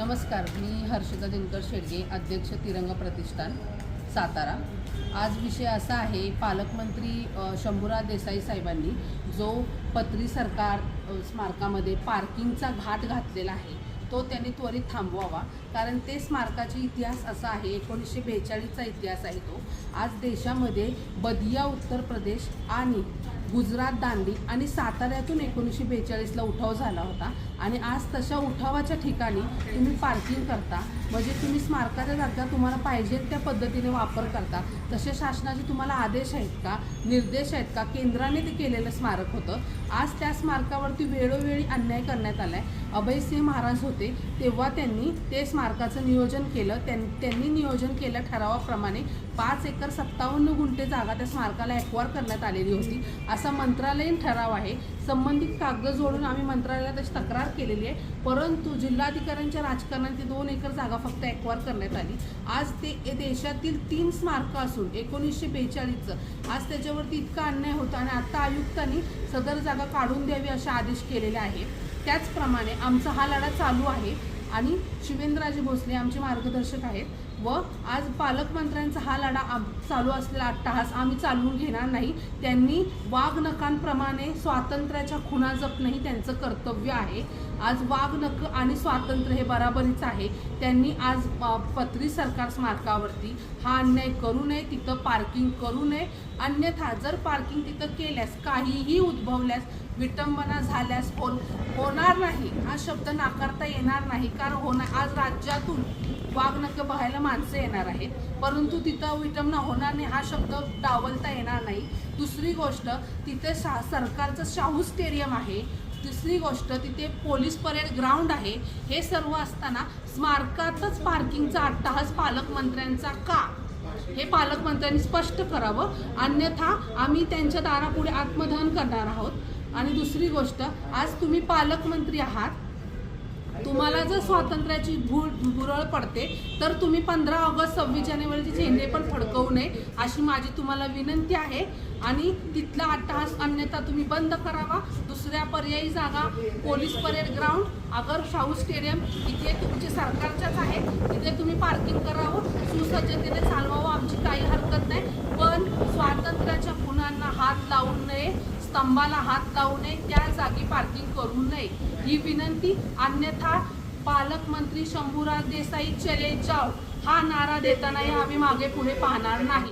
नमस्कार मी हर्षदा दिनकर शेडगे अध्यक्ष तिरंगा प्रतिष्ठान सातारा. आज विषय असा आहे पालकमंत्री अ, शंभूराज देसाई साहेबांनी जो पत्री सरकार स्मारकामध्ये पार्किंगचा घाट घातलेला आहे तो त्यांनी त्वरित थांबवावा. कारण ते स्मारकाचा इतिहास असा आहे एकोणीसशे बेचाळीसचा इतिहास आहे तो. आज देशामध्ये बदिया उत्तर प्रदेश आणि गुजरात दांडी आणि साताऱ्यातून एकोणीसशे बेचाळीसला उठाव झाला होता. आणि आज तशा उठावाच्या ठिकाणी तुम्ही पार्किंग करता. म्हणजे तुम्ही स्मारकाच्या जागा तुम्हाला पाहिजे त्या पद्धतीने वापर करता. तसे शासनाचे तुम्हाला आदेश आहेत का? निर्देश आहेत का? केंद्राने ते केलेलं स्मारक होतं. आज त्या स्मारकावरती वेळोवेळी अन्याय करण्यात आलाय. अभयसिंह महाराज होते तेव्हा त्यांनी ते स्मारकाचं नियोजन केलं. त्यां त्यांनी नियोजन केलं ठरावाप्रमाणे पाच एकर सत्तावन्न गुंठे जागा त्या स्मारकाला ॲक्वार करण्यात आलेली होती. असा मंत्रालयीन ठराव आहे. संबंधित कागद जोडून आम्ही मंत्रालयात अशी तक्रार केलेली आहे. परंतु जिल्हाधिकाऱ्यांच्या राजकारणाची दोन एकर जागा फक्त ॲक्वार करण्यात आली. आज ते देशातील तीन स्मारकं असून एकोणीसशे बेचाळीसचं. आज त्याच्यावरती इतका अन्याय होता आणि आता आयुक्तांनी सदर जागा काढून द्यावी असे आदेश केलेले आहे त्याचप्रमाणे आमचा हा लढा चालू आहे. आणि शिवेंद्रराजे भोसले आमचे मार्गदर्शक आहेत. व आज पालकमंत्र्यांचा हा लढा आम चालू असलेला अट्टहास आम्ही चालवून घेणार नाही. त्यांनी वाघनखांप्रमाणे स्वातंत्र्याच्या खुणा जपणंही त्यांचं कर्तव्य आहे. आज वाघनख आणि स्वातंत्र्य हे बराबरीच आहे. त्यांनी आज पत्री सरकार स्मारकावरती हा अन्याय करू नये तिथं पार्किंग करू नये. अन्यथा जर पार्किंग तिथं केल्यास काहीही उद्भवल्यास विटंबना झाल्यास होणार नाही. हा शब्द नाकारता येणार नाही. कारण होणार आज राज्यातून वाघनख पाहायला माणसं येणार आहेत. परंतु तिथं विटंबना होणार नाही हा शब्द डावलता येणार नाही. दुसरी गोष्ट तिथे शा सरकारचं शाहू स्टेडियम आहे. दुसरी गोष्ट तिथे पोलीस परेड ग्राउंड आहे. हे सर्व असताना स्मारकातच पार्किंगचा अट्टहास पालकमंत्र्यांचा का? हे पालकमंत्र्यांनी स्पष्ट करावं. अन्यथा आम्ही त्यांच्या दारापुढे आत्मदहन करणार आहोत. आणि दुसरी गोष्ट आज तुम्ही पालकमंत्री आहात. तुम्हाला जर स्वातंत्र्याची भूळ भुरळ पडते तर तुम्ही पंधरा ऑगस्ट सव्वीस जानेवारीचे झेंडे पण फडकवू नये अशी माझी तुम्हाला विनंती आहे. आणि तिथला अट्टहास अन्यथा तुम्ही बंद करावा. दुसऱ्या पर्यायी जागा पोलीस परेड ग्राउंड अगर शाहू स्टेडियम इथे तुमचे सरकारच्याच आहे. तिथे तुम्ही पार्किंग करावं. सुसज्जतेने चालवावं आमची काही हरकत नाही. पण स्वातंत्र्याच्या खुणांना हात लावू नये. स्तंभाला हात लावू नये त्या जागी पार्किंग करू नये. ही विनंती अन्यथा पालकमंत्री शंभूराज देसाई चले जाव हा नारा देतानाही आम्ही मागे पुढे पाहणार नाही.